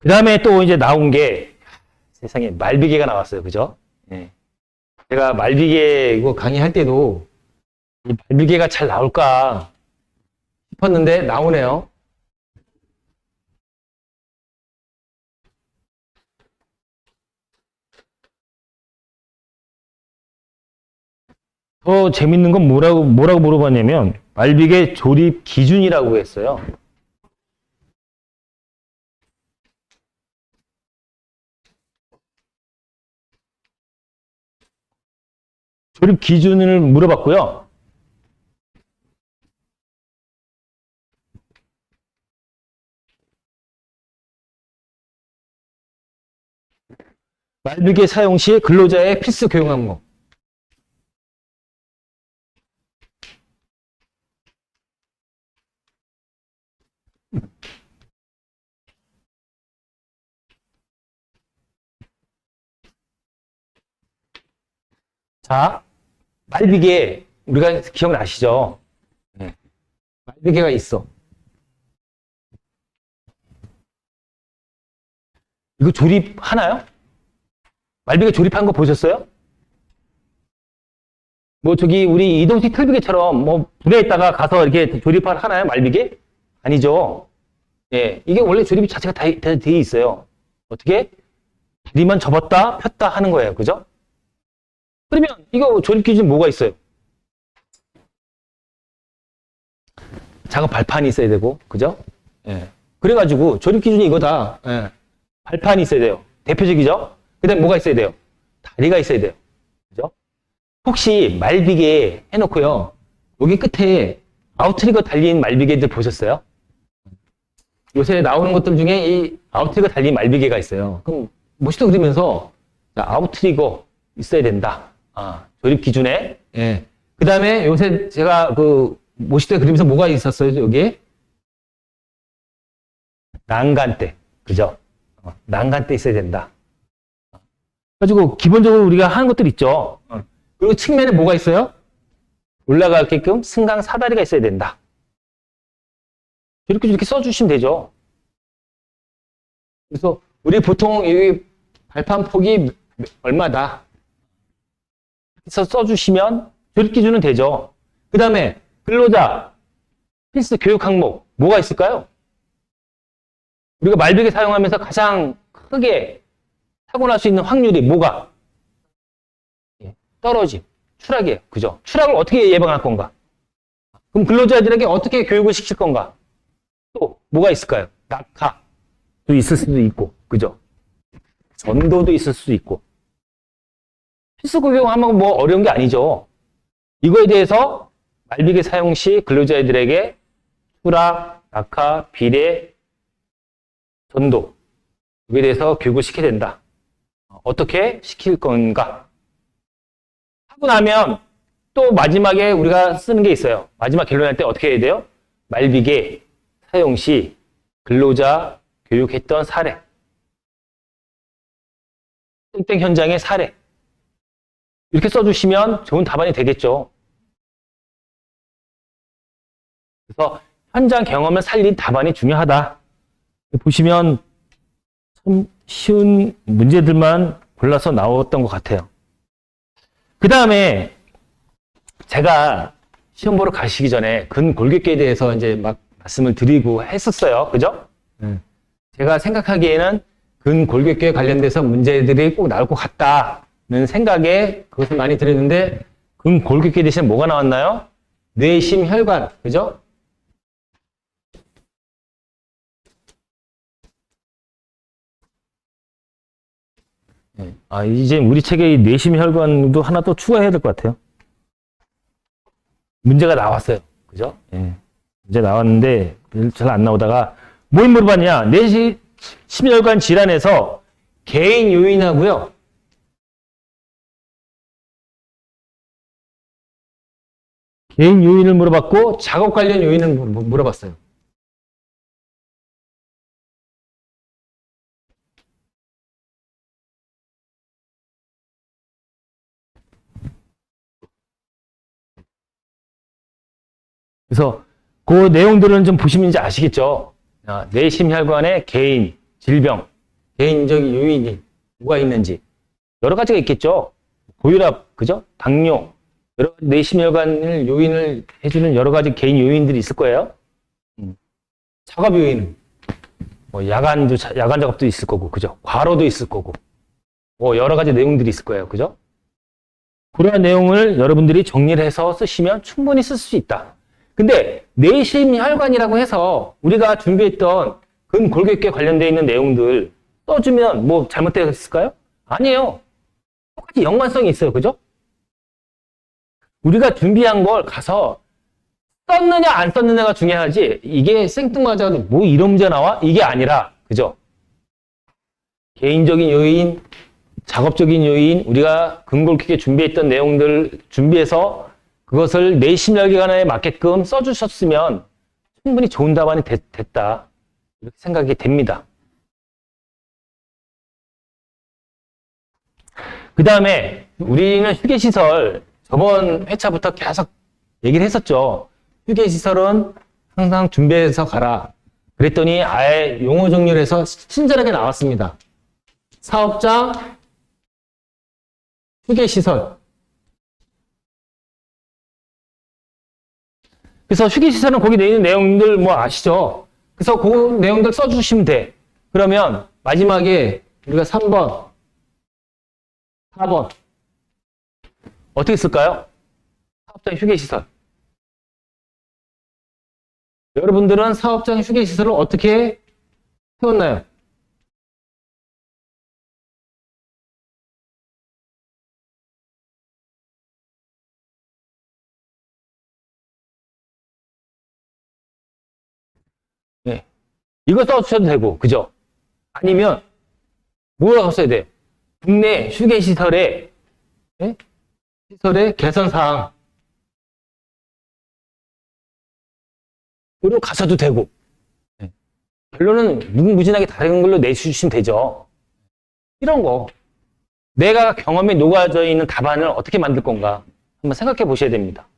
그 다음에 또 이제 나온 게 세상에 말비계가 나왔어요. 그죠? 예. 제가 말비계 이거 강의할 때도 이 말비계가 잘 나올까 싶었는데 나오네요. 더 재밌는 건 뭐라고, 뭐라고 물어봤냐면, 말비계 조립 기준이라고 했어요. 조립 기준을 물어봤고요. 말비계 사용 시 근로자의 필수 교육 항목. 자, 말비계 우리가 기억나시죠? 네. 말비계가 있어. 이거 조립하나요? 말비계 조립한 거 보셨어요? 뭐 저기 우리 이동식 틀비계처럼 뭐 분해 있다가 가서 이렇게 조립을 하나요? 말비계? 아니죠. 예, 이게 원래 조립 자체가 다, 다돼 있어요. 어떻게? 다리만 접었다 폈다 하는 거예요. 그죠? 그러면 이거 조립 기준 뭐가 있어요? 작업 발판이 있어야 되고, 그죠? 예. 그래가지고 조립 기준이 이거다. 예. 발판이 있어야 돼요. 대표적이죠? 그 다음에 뭐가 있어야 돼요? 다리가 있어야 돼요. 그죠? 혹시 말비계 해놓고요. 여기 끝에 아웃트리거 달린 말비계들 보셨어요? 요새 나오는 것들 중에 이 아웃트리거 달린 말비계가 있어요. 그럼 멋있다 그러면서 자, 아웃트리거 있어야 된다. 아, 조립 기준에. 예. 그 다음에 요새 제가 그 멋있다 그러면서 뭐가 있었어요, 여기에? 난간대. 그죠? 어, 난간대 있어야 된다. 가지고 기본적으로 우리가 하는 것들 있죠. 어. 그리고 측면에 뭐가 있어요? 올라가게끔 승강 사다리가 있어야 된다. 이렇게 이렇게 써주시면 되죠. 그래서 우리 보통 이 발판 폭이 얼마다 써주시면 조립 기준은 되죠. 그 다음에 근로자 필수 교육 항목 뭐가 있을까요? 우리가 말비계 사용하면서 가장 크게 사고 날 수 있는 확률이 뭐가? 예, 떨어짐, 추락이에요. 그죠? 추락을 어떻게 예방할 건가? 그럼 근로자들에게 어떻게 교육을 시킬 건가? 또 뭐가 있을까요? 낙하도 있을 수도 있고, 그죠? 전도도 있을 수도 있고. 필수 교육하면 뭐 어려운 게 아니죠. 이거에 대해서 말비계 사용 시 근로자들에게 추락, 낙하, 비례, 전도 이에 대해서 교육을 시켜야 된다. 어떻게 시킬 건가? 하고 나면 또 마지막에 우리가 쓰는 게 있어요. 마지막 결론 할 때 어떻게 해야 돼요? 말비계 사용 시 근로자 교육했던 사례. 땡땡 현장의 사례. 이렇게 써주시면 좋은 답안이 되겠죠. 그래서 현장 경험을 살린 답안이 중요하다. 보시면 참 쉬운 문제들만 골라서 나왔던 것 같아요. 그 다음에 제가 시험 보러 가시기 전에 근 골격계에 대해서 이제 막 말씀을 드리고 했었어요. 그죠? 제가 생각하기에는 근 골격계에 관련돼서 문제들이 꼭 나올 것 같다 는 생각에 그것을 많이 드렸는데 근골격계 대신 뭐가 나왔나요? 뇌심 혈관. 그죠? 아, 이제 우리 책에 이 뇌심 혈관도 하나 또 추가해야 될 것 같아요. 문제가 나왔어요. 그죠? 예. 문제 나왔는데 잘 안 나오다가 뭘 물어봤냐? 뇌심 심혈관 질환에서 개인 요인하고요. 개인 요인을 물어봤고 작업 관련 요인을 물- 물어봤어요. 그래서 그 내용들은 좀 보시면 이제 아시겠죠? 아, 뇌심혈관의 개인, 질병, 개인적인 요인이 뭐가 있는지 여러 가지가 있겠죠. 고혈압, 그죠? 당뇨, 여러 가지 내심혈관을 요인을 해주는 여러 가지 개인 요인들이 있을 거예요. 음. 작업 요인은 뭐 야간도 자- 야간 작업도 있을 거고, 그죠? 과로도 있을 거고, 뭐 여러 가지 내용들이 있을 거예요, 그죠? 그러한 내용을 여러분들이 정리를 해서 쓰시면 충분히 쓸 수 있다. 근데 내심혈관이라고 해서 우리가 준비했던 근골격계 관련되어 있는 내용들 써주면 뭐 잘못되었을까요? 아니에요. 똑같이 연관성이 있어요. 그죠? 우리가 준비한 걸 가서 썼느냐 안 썼느냐가 중요하지 이게 생뚱맞아도 뭐 이런 문제 나와? 이게 아니라 그죠? 개인적인 요인, 작업적인 요인, 우리가 근골격계 준비했던 내용들 준비해서 그것을 내 심혈관에 맞게끔 써주셨으면 충분히 좋은 답안이 됐, 됐다. 이렇게 생각이 됩니다. 그 다음에 우리는 휴게시설 저번 회차부터 계속 얘기를 했었죠. 휴게시설은 항상 준비해서 가라. 그랬더니 아예 용어 정리를 해서 친절하게 나왔습니다. 사업장, 휴게시설. 그래서 휴게시설은 거기 내 있는 내용들 뭐 아시죠? 그래서 그 내용들 써주시면 돼. 그러면 마지막에 우리가 3번, 4번. 어떻게 쓸까요? 사업장 휴게시설. 여러분들은 사업장 휴게시설을 어떻게 세웠나요? 네. 이거 써주셔도 되고, 그죠? 아니면, 뭐라고 써야 돼? 국내 휴게시설의, 예? 시설의 개선 사항. 으로 가셔도 되고. 예. 결론은 무궁무진하게 다른 걸로 내주시면 되죠. 이런 거. 내가 경험에 녹아져 있는 답안을 어떻게 만들 건가 한번 생각해 보셔야 됩니다.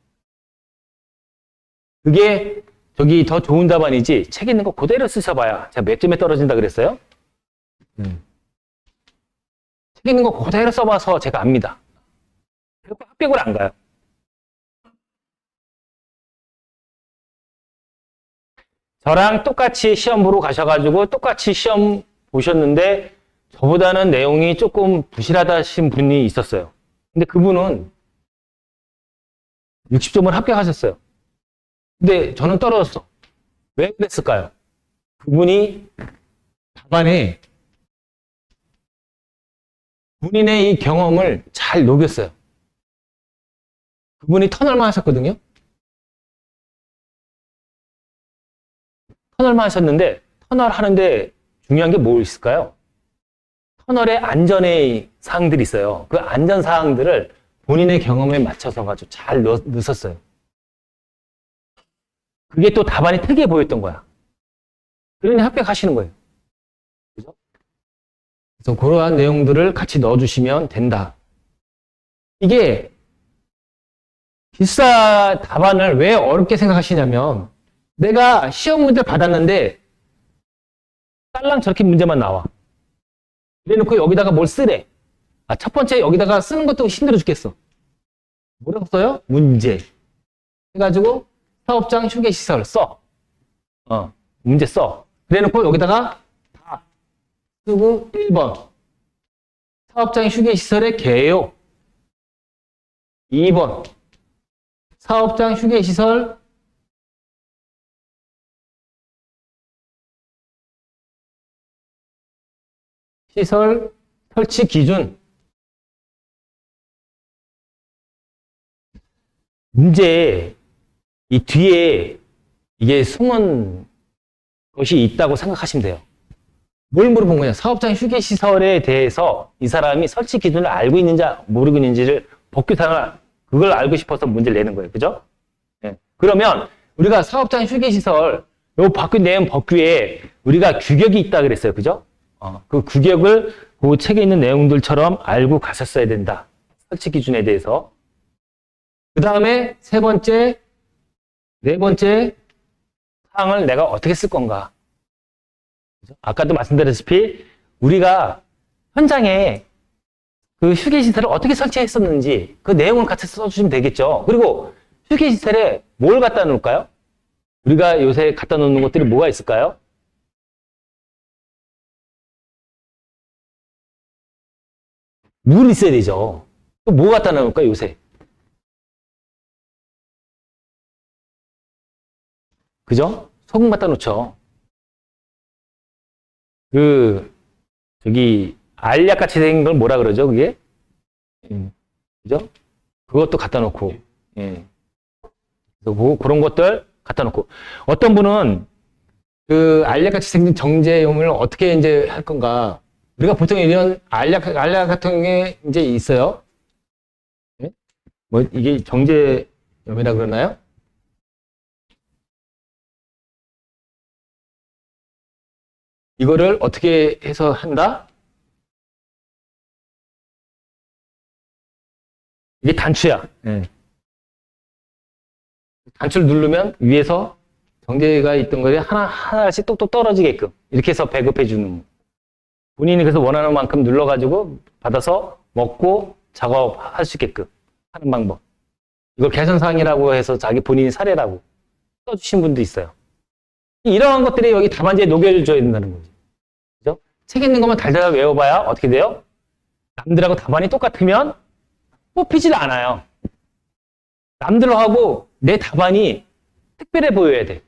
그게 저기 더 좋은 답안이지 책 있는 거 그대로 쓰셔봐야 제가 몇 점에 떨어진다 그랬어요? 음. 책 있는 거 그대로 써봐서 제가 압니다. 결국 합격을 안 가요. 저랑 똑같이 시험 보러 가셔가지고 똑같이 시험 보셨는데 저보다는 내용이 조금 부실하다신 분이 있었어요. 근데 그분은 60점을 합격하셨어요. 근데 저는 떨어졌어. 왜 그랬을까요? 그분이 답안에 본인의 이 경험을 잘 녹였어요. 그분이 터널만 하셨거든요. 터널만 하셨는데 터널 하는데 중요한 게뭐 있을까요? 터널의 안전의 사항들이 있어요. 그 안전 사항들을 본인의 경험에 맞춰서 가지고 잘 넣, 넣었어요. 그게 또 답안이 특이해 보였던 거야. 그러니 합격하시는 거예요. 그죠? 그래서 그러한 내용들을 같이 넣어주시면 된다. 이게 기사 답안을 왜 어렵게 생각하시냐면 내가 시험 문제 받았는데 딸랑 저렇게 문제만 나와. 이래놓고 여기다가 뭘 쓰래. 아, 첫 번째 여기다가 쓰는 것도 힘들어 죽겠어. 뭐라고 써요? 문제. 해가지고 사업장 휴게시설 써. 어, 문제 써. 그래놓고 여기다가 다 쓰고 1번. 사업장 휴게시설의 개요. 2번. 사업장 휴게시설 시설 설치 기준 문제 이 뒤에 이게 숨은 것이 있다고 생각하시면 돼요. 뭘 물어본 거냐? 사업장 휴게 시설에 대해서 이 사람이 설치 기준을 알고 있는지 모르고 있는지를 법규상을 그걸 알고 싶어서 문제를 내는 거예요. 그죠? 예. 그러면 우리가 사업장 휴게 시설 요 바뀌 내용 법규에 우리가 규격이 있다 그랬어요. 그죠? 어, 그 규격을 그 책에 있는 내용들처럼 알고 가셨어야 된다. 설치 기준에 대해서. 그 다음에 세 번째, 네 번째 사항을 내가 어떻게 쓸 건가. 아까도 말씀드렸다시피 우리가 현장에 그 휴게시설을 어떻게 설치했었는지 그 내용을 같이 써주시면 되겠죠. 그리고 휴게시설에 뭘 갖다 놓을까요? 우리가 요새 갖다 놓는 것들이 뭐가 있을까요? 물 있어야 되죠. 또 뭐 갖다 놓을까요, 요새? 그죠? 소금 갖다 놓죠. 그, 저기, 알약 같이 생긴 걸 뭐라 그러죠, 그게? 예. 그죠? 그것도 갖다 놓고, 예. 그래서 그- 그런 것들 갖다 놓고. 어떤 분은 그 알약 같이 생긴 정제용을 어떻게 이제 할 건가. 우리가 보통 이런 알약, 알약 같은 게 이제 있어요. 예? 뭐, 이게 정제염이라 그러나요? 이거를 어떻게 해서 한다? 이게 단추야. 예. 단추를 누르면 위에서 정제가 있던 것이 하나, 하나씩 똑똑 떨어지게끔 이렇게 해서 배급해 주는 거. 본인이 그래서 원하는 만큼 눌러가지고 받아서 먹고 작업할 수 있게끔 하는 방법. 이걸 개선사항이라고 해서 자기 본인이 사례라고 써주신 분도 있어요. 이러한 것들이 여기 답안지에 녹여줘야 된다는 거죠. 그죠? 책 있는 것만 달달 외워봐야 어떻게 돼요? 남들하고 답안이 똑같으면 뽑히질 않아요. 남들하고 내 답안이 특별해 보여야 돼.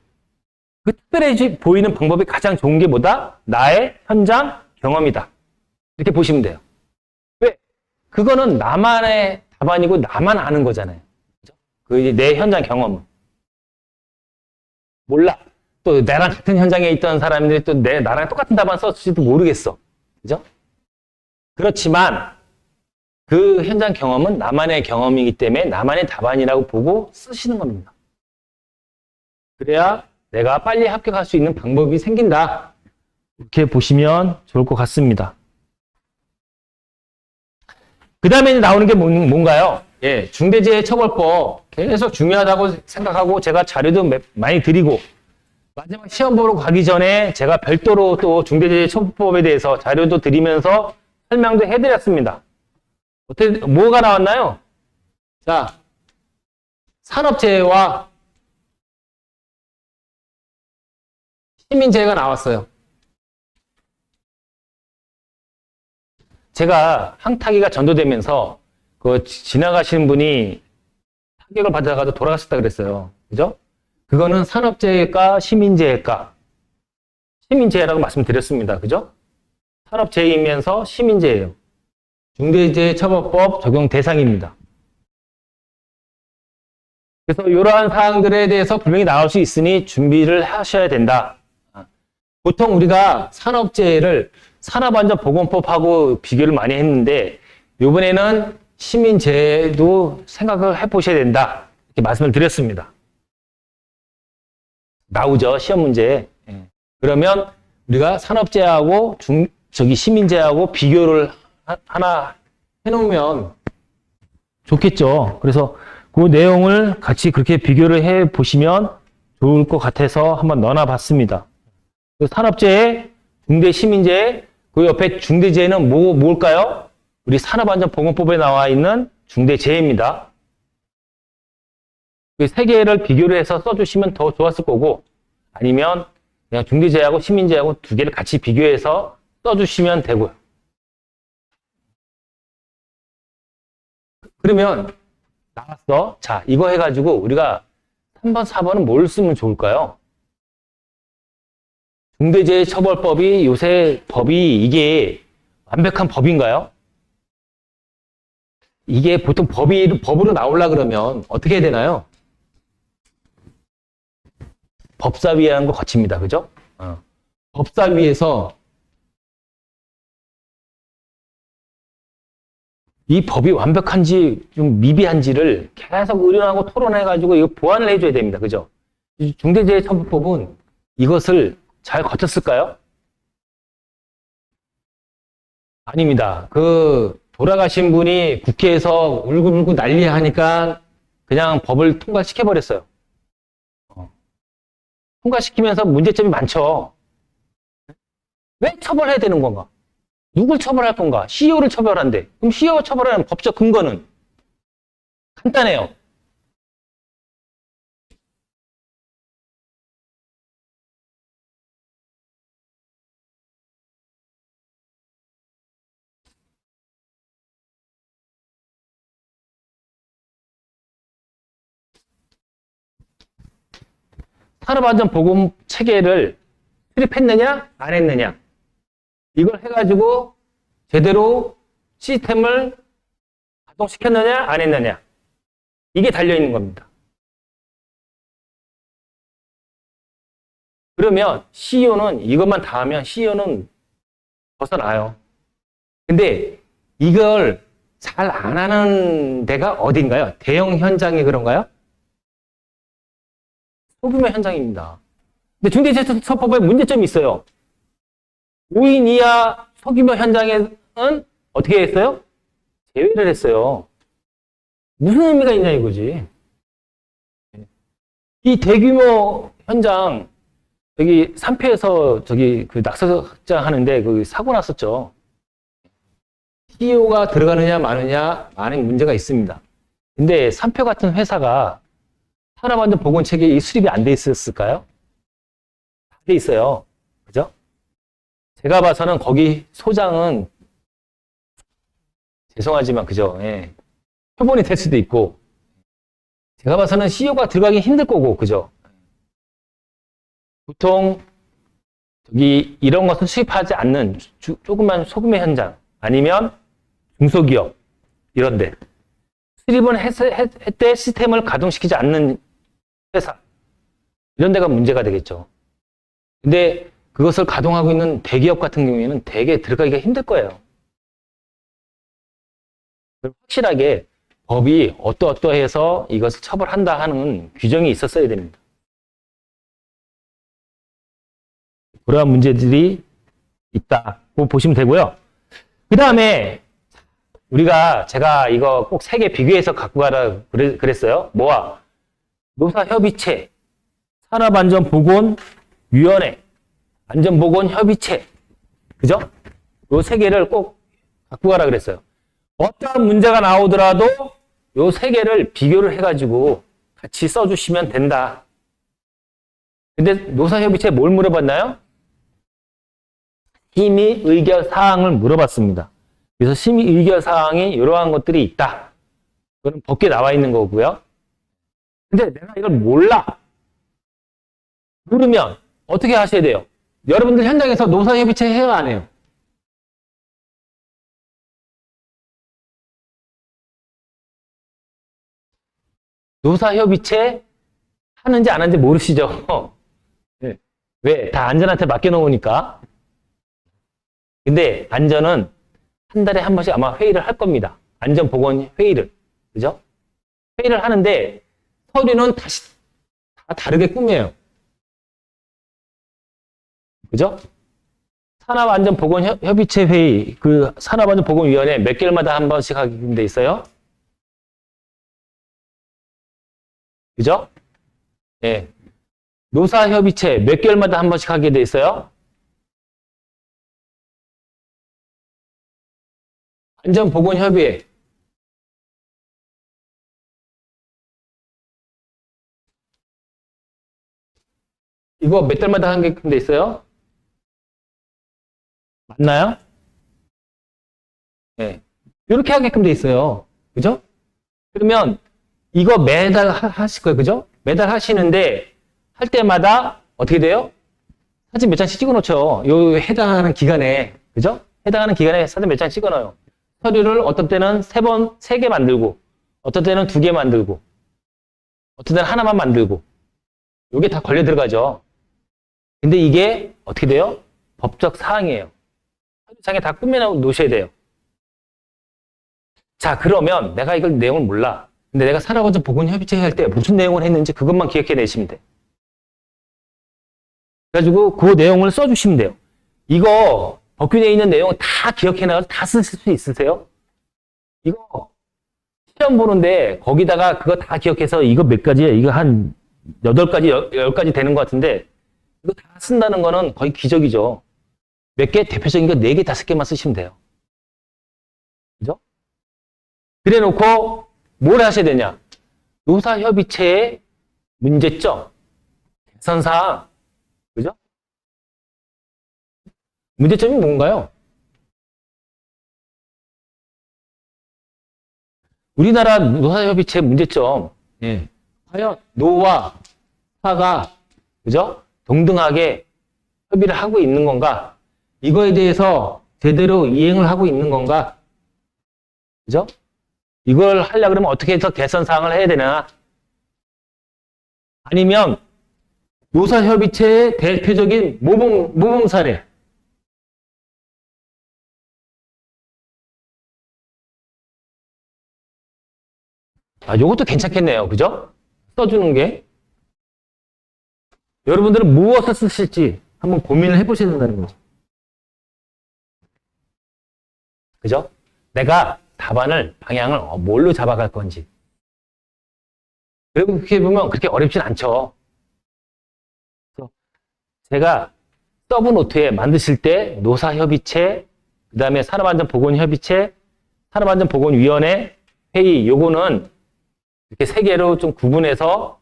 그 특별해 보이는 방법이 가장 좋은 게 뭐다? 나의 현장 경험이다. 이렇게 보시면 돼요. 왜? 그거는 나만의 답안이고 나만 아는 거잖아요. 그죠? 그 현장 경험은. 몰라. 또 나랑 같은 현장에 있던 사람들이 또 내 나랑 똑같은 답안 썼을지도 모르겠어. 그죠? 그렇지만 그 현장 경험은 나만의 경험이기 때문에 나만의 답안이라고 보고 쓰시는 겁니다. 그래야 내가 빨리 합격할 수 있는 방법이 생긴다. 이렇게 보시면 좋을 것 같습니다. 그 다음에 나오는 게 뭔- 뭔가요? 예, 중대재해처벌법 계속 중요하다고 생각하고 제가 자료도 몇- 많이 드리고 마지막 시험 보러 가기 전에 제가 별도로 또 중대재해처벌법에 대해서 자료도 드리면서 설명도 해드렸습니다. 어떻게 뭐가 나왔나요? 자, 산업재해와 시민재해가 나왔어요. 제가 항타기가 전도되면서 그 지- 지나가시는 분이 타격을 받아가지고 돌아가셨다 그랬어요. 그죠? 그거는 산업재해과 시민재해과 시민재해라고 말씀드렸습니다. 그죠? 산업재해이면서 시민재해예요. 중대재해처벌법 적용 대상입니다. 그래서 이러한 사항들에 대해서 분명히 나올 수 있으니 준비를 하셔야 된다. 보통 우리가 산업재해를 산업안전보건법하고 비교를 많이 했는데 이번에는 시민재해도 생각을 해보셔야 된다. 이렇게 말씀을 드렸습니다. 나오죠 시험 문제. 예. 그러면 우리가 산업재해하고 중 저기 시민재해하고 비교를 하- 하나 해놓으면 좋겠죠. 그래서 그 내용을 같이 그렇게 비교를 해 보시면 좋을 것 같아서 한번 넣어놔 봤습니다. 그 산업재해, 중대시민재해, 그 옆에 중대재해는 뭐, 뭘까요? 우리 산업안전보건법에 나와 있는 중대재해입니다. 그 세 개를 비교를 해서 써주시면 더 좋았을 거고, 아니면 그냥 중대재해하고 시민재해하고 두 개를 같이 비교해서 써주시면 되고요. 그러면 나왔어. 자, 이거 해가지고 우리가 3번, 4번은 뭘 쓰면 좋을까요? 중대재해처벌법이 요새 법이 이게 완벽한 법인가요? 이게 보통 법이, 법으로 나오려 그러면 어떻게 해야 되나요? 법사위라는 거 거칩니다. 그죠? 어. 법사위에서 이 법이 완벽한지 좀 미비한지를 계속 의논하고 토론해가지고 이거 보완을 해줘야 됩니다. 그죠? 이 중대재해처벌법은 이것을 잘 거쳤을까요? 아닙니다. 그 돌아가신 분이 국회에서 울고불고 난리 하니까 그냥 법을 통과시켜버렸어요. 어. 통과시키면서 문제점이 많죠. 왜 처벌해야 되는 건가? 누굴 처벌할 건가? CEO를 처벌한대. 그럼 CEO 처벌하는 법적 근거는 간단해요. 산업안전보건 체계를 수립했느냐, 안 했느냐. 이걸 해가지고 제대로 시스템을 가동시켰느냐, 안 했느냐. 이게 달려있는 겁니다. 그러면 CEO는 이것만 다 하면 CEO는 벗어나요. 근데 이걸 잘 안 하는 데가 어딘가요? 대형 현장이 그런가요? 소규모 현장입니다. 근데 중대재해처벌법에 문제점이 있어요. 5인 이하 소규모 현장에는 어떻게 했어요? 제외를 했어요. 무슨 의미가 있냐 이거지. 이 대규모 현장 여기 3패에서 저기 그 낙서장 하는데 그 사고 났었죠. CEO가 들어가느냐 마느냐 많은 문제가 있습니다. 근데 3패 같은 회사가 산업안전보건 체계 이 수립이 안 돼 있었을까요? 다돼 있어요. 제가 봐서는 거기 소장은 죄송하지만 그죠? 예. 표본이 될 수도 있고 제가 봐서는 CEO가 들어가기 힘들 거고 그죠? 보통 저기 이런 것을 수입하지 않는 주- 조그만 소규모 현장 아니면 중소기업 이런데 수립은 했, 했, 했대 시스템을 가동시키지 않는 회사 이런 데가 문제가 되겠죠. 근데 그것을 가동하고 있는 대기업 같은 경우에는 대개 들어가기가 힘들 거예요. 확실하게 법이 어떠어떠해서 이것을 처벌한다 하는 규정이 있었어야 됩니다. 그러한 문제들이 있다고 보시면 되고요. 그 다음에 우리가 제가 이거 꼭 세 개 비교해서 갖고 가라 그랬어요. 뭐와? 노사협의체, 산업안전보건위원회, 안전보건 협의체, 그죠? 요 세 개를 꼭 갖고 가라 그랬어요. 어떤 문제가 나오더라도 요 세 개를 비교를 해가지고 같이 써주시면 된다. 근데 노사협의체 뭘 물어봤나요? 심의 의결 사항을 물어봤습니다. 그래서 심의 의결 사항이 이러한 것들이 있다. 그건 법규에 나와 있는 거고요. 근데 내가 이걸 몰라. 모르면 어떻게 하셔야 돼요? 여러분들 현장에서 노사협의체 해요, 안 해요? 노사협의체 하는지 안 하는지 모르시죠? 네. 왜? 다 안전한테 맡겨놓으니까. 근데 안전은 한 달에 한 번씩 아마 회의를 할 겁니다. 안전보건 회의를. 그죠? 회의를 하는데 서류는 다시 다 다르게 꾸며요. 그죠? 산업안전보건협의체 회의, 그 산업안전보건위원회 몇 개월마다 한 번씩 하게 돼 있어요. 그죠? 예. 노사협의체 몇 개월마다 한 번씩 하게 돼 있어요. 안전보건협의회 이거 몇 달마다 하게끔 돼 있어요? 맞나요? 네. 이렇게 하게끔 돼 있어요. 그죠? 그러면 이거 매달 하, 하실 거예요. 그죠? 매달 하시는데 할 때마다 어떻게 돼요? 사진 몇 장씩 찍어 놓죠. 요 해당하는 기간에. 그죠? 해당하는 기간에 사진 몇 장 찍어 넣어요. 서류를 어떤 때는 세 번, 세 개 만들고, 어떤 때는 두 개 만들고, 어떤 때는 하나만 만들고, 요게 다 걸려 들어가죠. 근데 이게 어떻게 돼요? 법적 사항이에요. 서류상에 다 꾸며 놓으셔야 돼요. 자, 그러면 내가 이걸 내용을 몰라. 근데 내가 산업안전 보건 협의체 할 때 무슨 내용을 했는지 그것만 기억해 내시면 돼. 그래가지고 그 내용을 써주시면 돼요. 이거 법규에 있는 내용 다 기억해 나가서 다 쓰실 수 있으세요? 이거 시험 보는데 거기다가 그거 다 기억해서 이거 몇 가지야? 이거 한 여덟 가지, 열 가지 되는 것 같은데 이거 다 쓴다는 거는 거의 기적이죠. 몇 개? 대표적인 거 네 개, 다섯 개만 쓰시면 돼요. 그죠? 그래 놓고 뭘 하셔야 되냐? 노사협의체의 문제점, 개선사항, 그죠? 문제점이 뭔가요? 우리나라 노사협의체 문제점, 예. 과연 노와 사가, 그죠? 동등하게 협의를 하고 있는 건가? 이거에 대해서 제대로 이행을 하고 있는 건가? 그죠? 이걸 하려 그러면 어떻게 해서 개선 사항을 해야 되나? 아니면 노사협의체의 대표적인 모범, 모범 사례. 아, 요것도 괜찮겠네요. 그죠? 써주는 게. 여러분들은 무엇을 쓰실지 한번 고민을 해보셔야 된다는 거죠. 그죠? 내가 답안을, 방향을 어, 뭘로 잡아갈 건지. 그리고 그렇게 보면 그렇게 어렵진 않죠. 제가 서브 노트에 만드실 때 노사협의체, 그 다음에 산업안전보건협의체, 산업안전보건위원회 회의, 요거는 이렇게 세 개로 좀 구분해서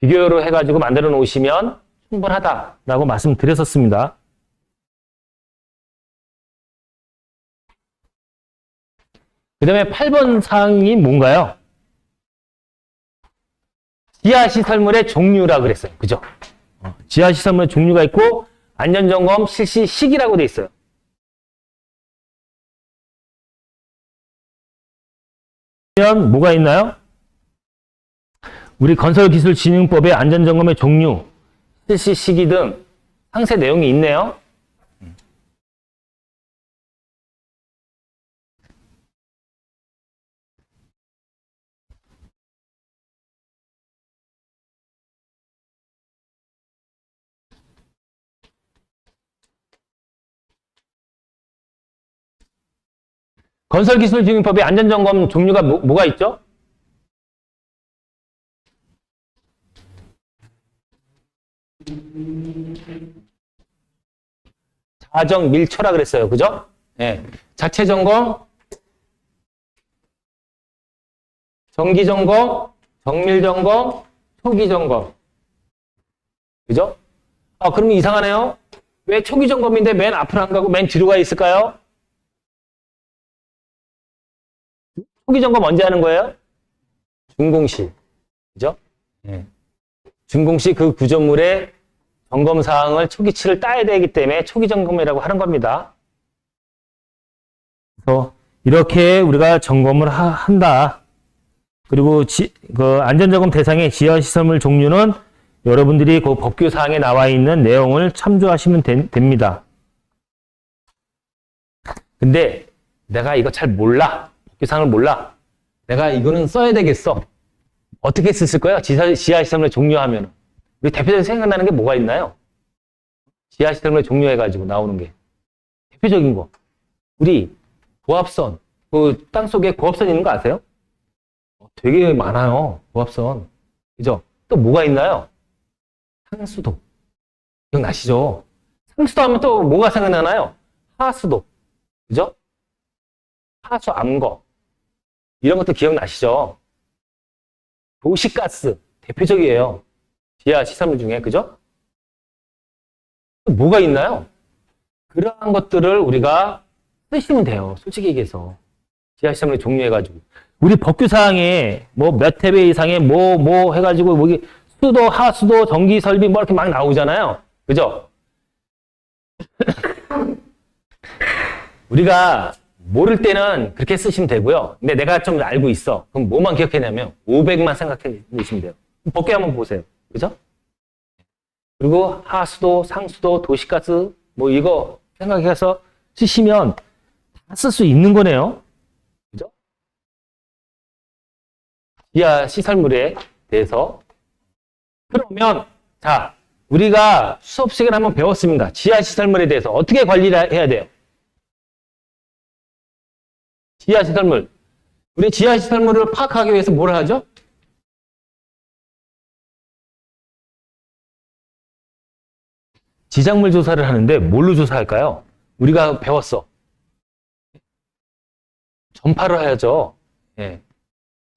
비교로 해가지고 만들어 놓으시면 충분하다라고 말씀드렸었습니다. 그 다음에 8번 사항이 뭔가요? 지하시설물의 종류라 그랬어요. 그죠? 어, 지하시설물의 종류가 있고, 안전점검 실시 시기라고 돼 있어요. 그러면 뭐가 있나요? 우리 건설기술진흥법의 안전점검의 종류, 실시 시기 등 상세 내용이 있네요. 건설기술진흥법의 안전점검 종류가 뭐, 뭐가 있죠? 자정 밀초라 그랬어요. 그죠? 예. 자체 점검, 정기 점검, 정밀 점검, 초기 점검. 그죠? 아, 그러면 이상하네요. 왜 초기 점검인데 맨 앞으로 안 가고 맨 뒤로 가 있을까요? 초기 점검 언제 하는 거예요? 준공시. 그죠? 예. 준공시 그 구조물의 점검 사항을 초기치를 따야 되기 때문에 초기 점검이라고 하는 겁니다. 그래서 이렇게 우리가 점검을 하- 한다. 그리고 지- 그 안전점검 대상의 지하시설물 종류는 여러분들이 그 법규 사항에 나와 있는 내용을 참조하시면 되- 됩니다. 근데 내가 이거 잘 몰라. 사항을 몰라. 내가 이거는 써야 되겠어. 어떻게 쓰실 거예요? 지하, 지하시설물 종류하면. 우리 대표적으로 생각나는 게 뭐가 있나요? 지하시설물 종류해가지고 나오는 게. 대표적인 거. 우리 고압선. 그 땅 속에 고압선 있는 거 아세요? 어, 되게 많아요. 고압선. 그죠? 또 뭐가 있나요? 상수도. 기억나시죠? 상수도 하면 또 뭐가 생각나나요? 하수도. 그죠? 하수 암거. 이런 것도 기억나시죠? 도시가스. 대표적이에요. 지하 시설물 중에. 그죠? 또 뭐가 있나요? 그러한 것들을 우리가 쓰시면 돼요. 솔직히 얘기해서. 지하시설물 종류해가지고. 우리 법규사항에 뭐몇 회배 이상의 뭐, 뭐 해가지고, 뭐, 수도, 하수도, 전기 설비 뭐 이렇게 막 나오잖아요. 그죠? 우리가 모를 때는 그렇게 쓰시면 되고요. 근데 내가 좀 알고 있어. 그럼 뭐만 기억해냐면 500만 생각해 보시면 돼요. 법규 한번 보세요. 그죠? 그리고 하수도, 상수도, 도시가스 뭐 이거 생각해서 쓰시면 다 쓸 수 있는 거네요. 그죠? 지하 시설물에 대해서 그러면 자 우리가 수업 시간에 한번 배웠습니다. 지하 시설물에 대해서 어떻게 관리를 해야 돼요? 지하 시설물. 우리 지하 시설물을 파악하기 위해서 뭘 하죠? 지작물 조사를 하는데 뭘로 조사할까요? 우리가 배웠어. 전파를 해야죠. 예.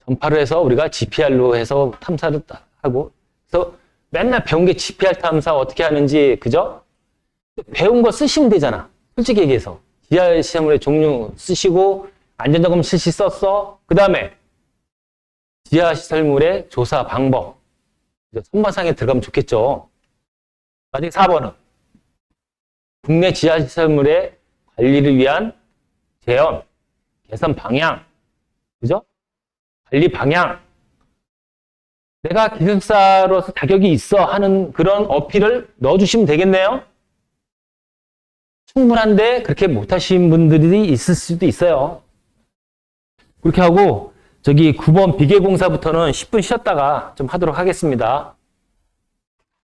전파를 해서 우리가 GPR로 해서 탐사를 딱 하고 그래서 맨날 배운 게 GPR 탐사 어떻게 하는지 그죠? 배운 거 쓰시면 되잖아. 솔직히 얘기해서 GR 시험물의 종류 쓰시고 안전점검 실시 썼어. 그 다음에 지하 시설물의 조사 방법 이제 선마상에 들어가면 좋겠죠. 마지막 4번은 국내 지하 시설물의 관리를 위한 제언, 개선 방향, 그죠? 관리 방향. 내가 기술사로서 자격이 있어 하는 그런 어필을 넣어주시면 되겠네요. 충분한데 그렇게 못하신 분들이 있을 수도 있어요. 그렇게 하고 저기 9번 비계공사부터는 10분 쉬었다가 좀 하도록 하겠습니다.